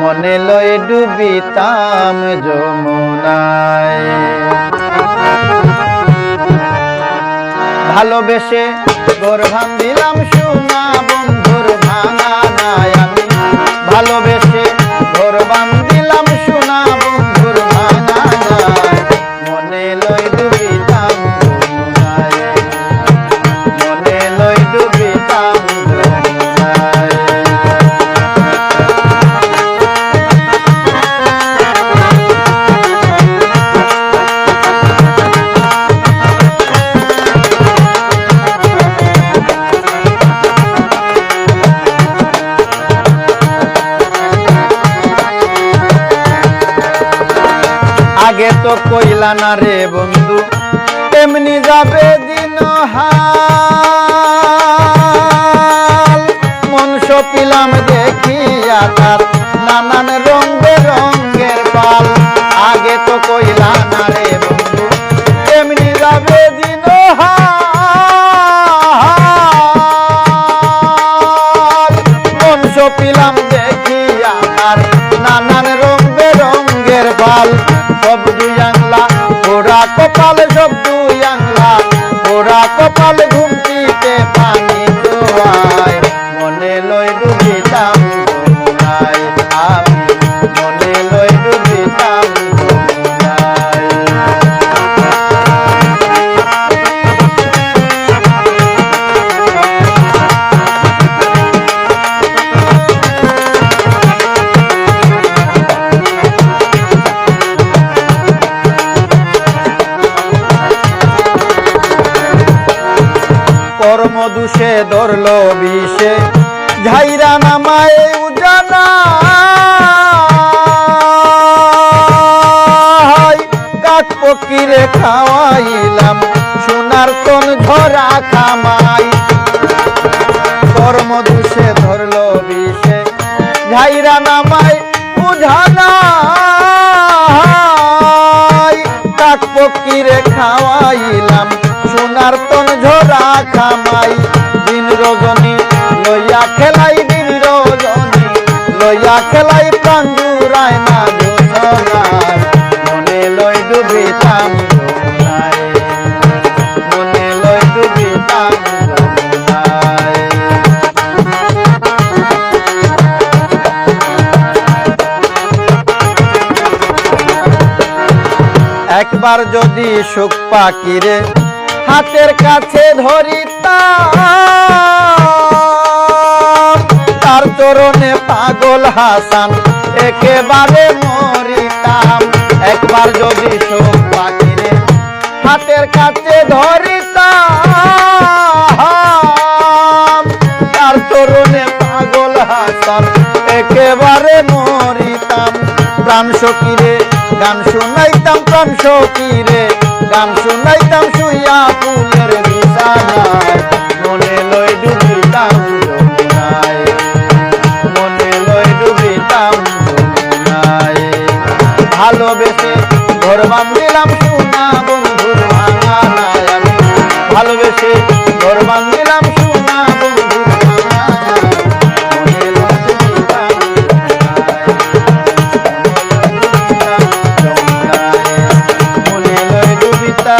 মনে লয় ডুবিতাম যমুনায়। ভালোবেসে গোর দিলাম সোনা আগে তো কইলা না রে বন্ধু, তেমনি যাবে দিন হাল। মন সপিলাম দেখিয়া তার নানান রঙ রঙের পাল আগে তো কইলা না রে বন্ধু, তেমনি যাবে দিন হাল। মন সপিলাম দেখিয়া তার নানান রঙ রঙের পাল সব দুই আংলা। ওরা কপাল সব দুই আংলা। ওরা কপাল ঘুমটিতে কর্ম দুষে ধরল বিষে। ঝাইরা নামায় উজানা। কাক পকিরে খাওয়াইলাম, সোনার তন ঝরা খামাই। কর্ম দুষে ধরল বিষে, ঝাইরা নামায় উজানা। কাক পকিরে খাওয়াইলাম সোনার তন ঝরা খামাই দিন রজনী লইয়া খেলাই দিন রজনী, লইয়া খেলাই প্রাণ জুড়ায় না মনে লই ডুবিতাম একবার যদি সুখ পাখিরে হাতের কাছে ধরিতাম। তার চরণে পাগল হাসান, একেবারে মরিতাম। একবার যদি সুখ পাখিরে হাতের কাছে ধরিতাম। তার তরুণে পাগল হাসান, একেবারে মরিতাম। প্রাণ সকিরে গান শুনাইতাম, প্রাণ সকিরে গান শুনাইতাম ভালোবেসে ঘর বাঁধিলাম সোনা বন্ধুর আমি ভালোবেসে ঘর বাঁধিলাম সোনা বন্ধুর মনে লয় ডুবিতা।